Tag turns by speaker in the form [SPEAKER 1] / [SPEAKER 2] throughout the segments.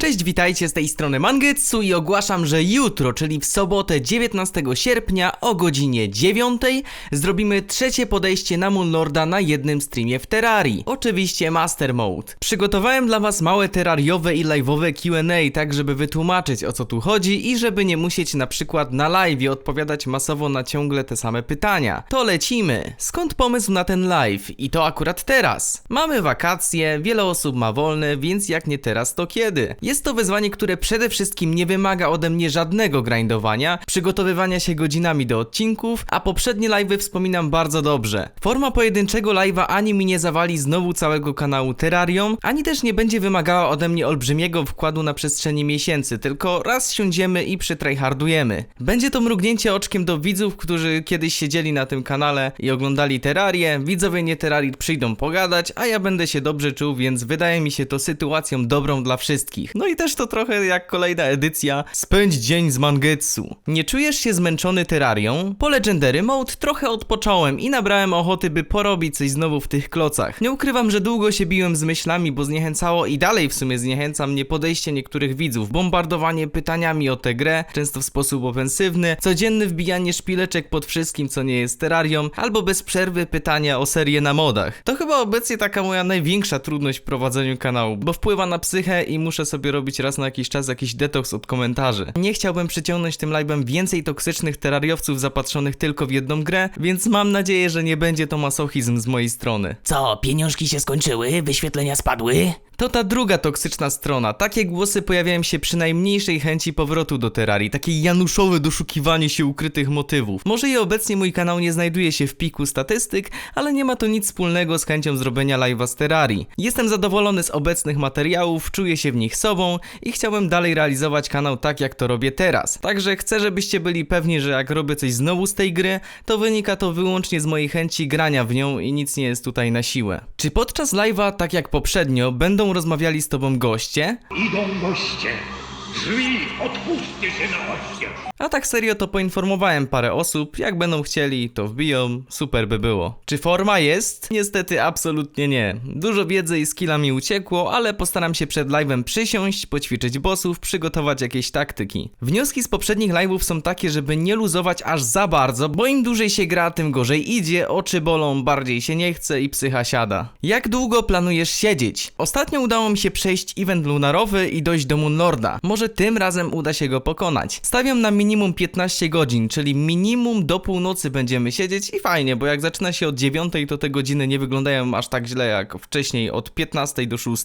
[SPEAKER 1] Cześć, witajcie z tej strony Mangetsu i ogłaszam, że jutro, czyli w sobotę 19 sierpnia o godzinie 9 zrobimy trzecie podejście na Moonlorda na jednym streamie w Terrarii. Oczywiście Master Mode. Przygotowałem dla was małe terrariowe i live'owe Q&A, tak żeby wytłumaczyć o co tu chodzi i żeby nie musieć na przykład na live odpowiadać masowo na ciągle te same pytania. To lecimy. Skąd pomysł na ten live? I to akurat teraz. Mamy wakacje, wiele osób ma wolne, więc jak nie teraz, to kiedy? Jest to wyzwanie, które przede wszystkim nie wymaga ode mnie żadnego grindowania, przygotowywania się godzinami do odcinków, a poprzednie live'y wspominam bardzo dobrze. Forma pojedynczego live'a ani mi nie zawali znowu całego kanału Terrarium, ani też nie będzie wymagała ode mnie olbrzymiego wkładu na przestrzeni miesięcy, tylko raz siądziemy i przytryhardujemy. Będzie to mrugnięcie oczkiem do widzów, którzy kiedyś siedzieli na tym kanale i oglądali Terrarię, widzowie nie Terrarii przyjdą pogadać, a ja będę się dobrze czuł, więc wydaje mi się to sytuacją dobrą dla wszystkich. No i też to trochę jak kolejna edycja Spędź dzień z Mangetsu. Nie czujesz się zmęczony Terrarią? Po Legendary Mode trochę odpocząłem i nabrałem ochoty, by porobić coś znowu w tych klocach. Nie ukrywam, że długo się biłem z myślami, bo zniechęcało i dalej w sumie zniechęca mnie podejście niektórych widzów, bombardowanie pytaniami o tę grę, często w sposób ofensywny, codzienne wbijanie szpileczek pod wszystkim, co nie jest Terrarią, albo bez przerwy pytania o serię na modach. To chyba obecnie taka moja największa trudność w prowadzeniu kanału, bo wpływa na psychę i muszę sobie robić raz na jakiś czas jakiś detoks od komentarzy. Nie chciałbym przyciągnąć tym live'em więcej toksycznych terrariowców zapatrzonych tylko w jedną grę, więc mam nadzieję, że nie będzie to masochizm z mojej strony.
[SPEAKER 2] Co, pieniążki się skończyły? Wyświetlenia spadły?
[SPEAKER 1] To ta druga toksyczna strona. Takie głosy pojawiają się przy najmniejszej chęci powrotu do Terrarii, takie januszowe doszukiwanie się ukrytych motywów. Może i obecnie mój kanał nie znajduje się w piku statystyk, ale nie ma to nic wspólnego z chęcią zrobienia live'a z Terrarii. Jestem zadowolony z obecnych materiałów, czuję się w nich sobą i chciałbym dalej realizować kanał tak jak to robię teraz. Także chcę, żebyście byli pewni, że jak robię coś znowu z tej gry, to wynika to wyłącznie z mojej chęci grania w nią i nic nie jest tutaj na siłę. Czy podczas live'a, tak jak poprzednio, będą rozmawiali z tobą goście?
[SPEAKER 3] Idą goście. Drzwi, otwórzcie się na goście.
[SPEAKER 1] A tak serio to poinformowałem parę osób, jak będą chcieli, to wbiją, super by było. Czy forma jest? Niestety absolutnie nie. Dużo wiedzy i skilla mi uciekło, ale postaram się przed live'em przysiąść, poćwiczyć bossów, przygotować jakieś taktyki. Wnioski z poprzednich live'ów są takie, żeby nie luzować aż za bardzo, bo im dłużej się gra, tym gorzej idzie, oczy bolą, bardziej się nie chce i psycha siada. Jak długo planujesz siedzieć? Ostatnio udało mi się przejść event lunarowy i dojść do Moonlorda. Może tym razem uda się go pokonać. Stawiam na minimum 15 godzin, czyli minimum do północy będziemy siedzieć i fajnie, bo jak zaczyna się od 9, to te godziny nie wyglądają aż tak źle jak wcześniej od 15 do 6.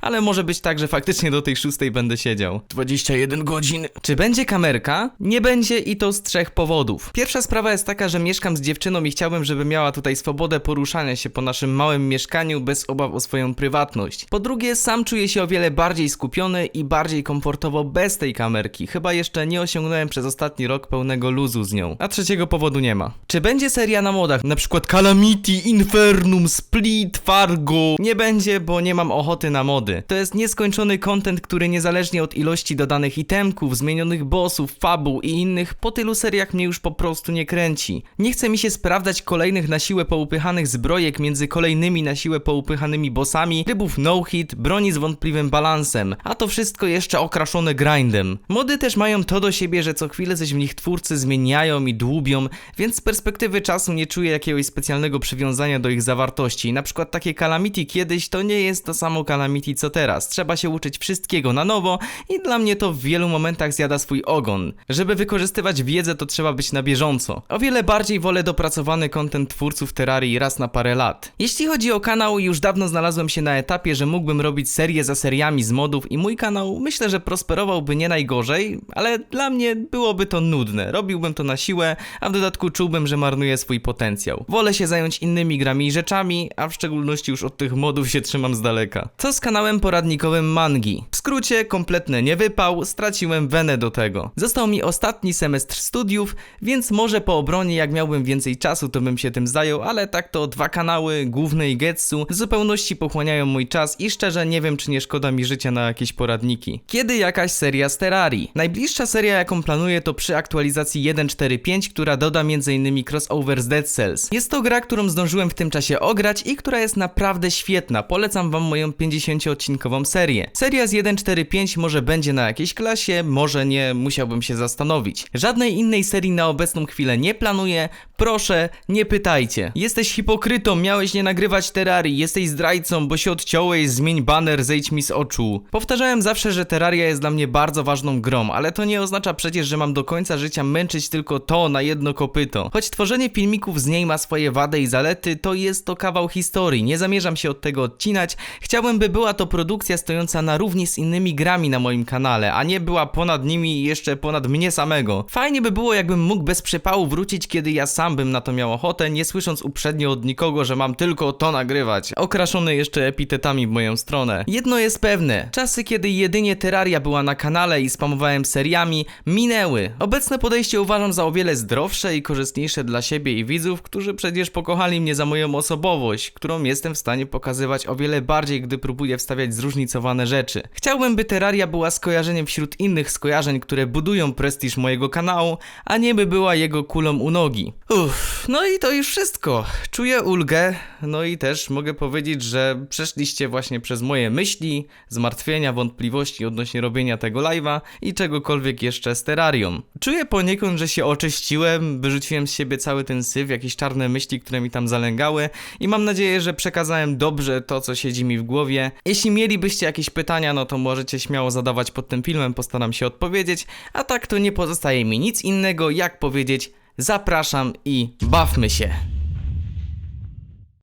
[SPEAKER 1] Ale może być tak, że faktycznie do tej 6 będę siedział. 21 godzin. Czy będzie kamerka? Nie będzie i to z trzech powodów. Pierwsza sprawa jest taka, że mieszkam z dziewczyną i chciałbym, żeby miała tutaj swobodę poruszania się po naszym małym mieszkaniu bez obaw o swoją prywatność. Po drugie, sam czuję się o wiele bardziej skupiony i bardziej komfortowo bez tej kamerki. Chyba jeszcze nie osiągnąłem przez ostatni rok pełnego luzu z nią. A trzeciego powodu nie ma. Czy będzie seria na modach? Na przykład Calamity, Infernum, Split, Fargo? Nie będzie, bo nie mam ochoty na mody. To jest nieskończony content, który niezależnie od ilości dodanych itemków, zmienionych bossów, fabuł i innych, po tylu seriach mnie już po prostu nie kręci. Nie chce mi się sprawdzać kolejnych na siłę poupychanych zbrojek między kolejnymi na siłę poupychanymi bossami, rybów no-hit, broni z wątpliwym balansem, a to wszystko jeszcze okraszone grindem. Mody też mają to do siebie, że co chwilę coś w nich twórcy zmieniają i dłubią, więc z perspektywy czasu nie czuję jakiegoś specjalnego przywiązania do ich zawartości. Na przykład takie Calamity kiedyś to nie jest to samo Calamity co teraz. Trzeba się uczyć wszystkiego na nowo i dla mnie to w wielu momentach zjada swój ogon. Żeby wykorzystywać wiedzę to trzeba być na bieżąco. O wiele bardziej wolę dopracowany content twórców Terrarii raz na parę lat. Jeśli chodzi o kanał, już dawno znalazłem się na etapie, że mógłbym robić serię za seriami z modów i mój kanał myślę, że prosperowałby nie najgorzej, ale dla mnie byłoby to nudne. Robiłbym to na siłę, a w dodatku czułbym, że marnuję swój potencjał. Wolę się zająć innymi grami i rzeczami, a w szczególności już od tych modów się trzymam z daleka. Co z kanałem poradnikowym Mangi? W skrócie, kompletny niewypał, straciłem wenę do tego. Został mi ostatni semestr studiów, więc może po obronie jak miałbym więcej czasu, to bym się tym zajął, ale tak to dwa kanały, główny i Getsu, w zupełności pochłaniają mój czas i szczerze nie wiem, czy nie szkoda mi życia na jakieś poradniki. Kiedy jakaś jakaś seria z Terrarii. Najbliższa seria jaką planuję to przy aktualizacji 1.4.5, która doda m.in. crossover z Dead Cells. Jest to gra, którą zdążyłem w tym czasie ograć i która jest naprawdę świetna. Polecam wam moją 50-odcinkową serię. Seria z 1.4.5 może będzie na jakiejś klasie, może nie, musiałbym się zastanowić. Żadnej innej serii na obecną chwilę nie planuję, proszę, nie pytajcie. Jesteś hipokrytą, miałeś nie nagrywać Terrarii, jesteś zdrajcą, bo się odciąłeś, zmień banner, zejdź mi z oczu. Powtarzałem zawsze, że Terraria jest dla mnie bardzo ważną grą, ale to nie oznacza przecież, że mam do końca życia męczyć tylko to na jedno kopyto. Choć tworzenie filmików z niej ma swoje wady i zalety, to jest to kawał historii, nie zamierzam się od tego odcinać. Chciałbym, by była to produkcja stojąca na równi z innymi grami na moim kanale, a nie była ponad nimi i jeszcze ponad mnie samego. Fajnie by było, jakbym mógł bez przypału wrócić, kiedy ja sam bym na to miał ochotę, nie słysząc uprzednio od nikogo, że mam tylko to nagrywać. Okraszony jeszcze epitetami w moją stronę. Jedno jest pewne, czasy kiedy jedynie Terraria była na kanale i spamowałem seriami, minęły. Obecne podejście uważam za o wiele zdrowsze i korzystniejsze dla siebie i widzów, którzy przecież pokochali mnie za moją osobowość, którą jestem w stanie pokazywać o wiele bardziej, gdy próbuję wstawiać zróżnicowane rzeczy. Chciałbym, by Terraria była skojarzeniem wśród innych skojarzeń, które budują prestiż mojego kanału, a nie by była jego kulą u nogi. Uff, no i to już wszystko. Czuję ulgę, no i też mogę powiedzieć, że przeszliście właśnie przez moje myśli, zmartwienia, wątpliwości odnośnie robienia tego live'a i czegokolwiek jeszcze z Terrarią. Czuję poniekąd, że się oczyściłem, wyrzuciłem z siebie cały ten syf, jakieś czarne myśli, które mi tam zalęgały i mam nadzieję, że przekazałem dobrze to, co siedzi mi w głowie. Jeśli mielibyście jakieś pytania, no to możecie śmiało zadawać pod tym filmem, postaram się odpowiedzieć, a tak to nie pozostaje mi nic innego, jak powiedzieć zapraszam i bawmy się.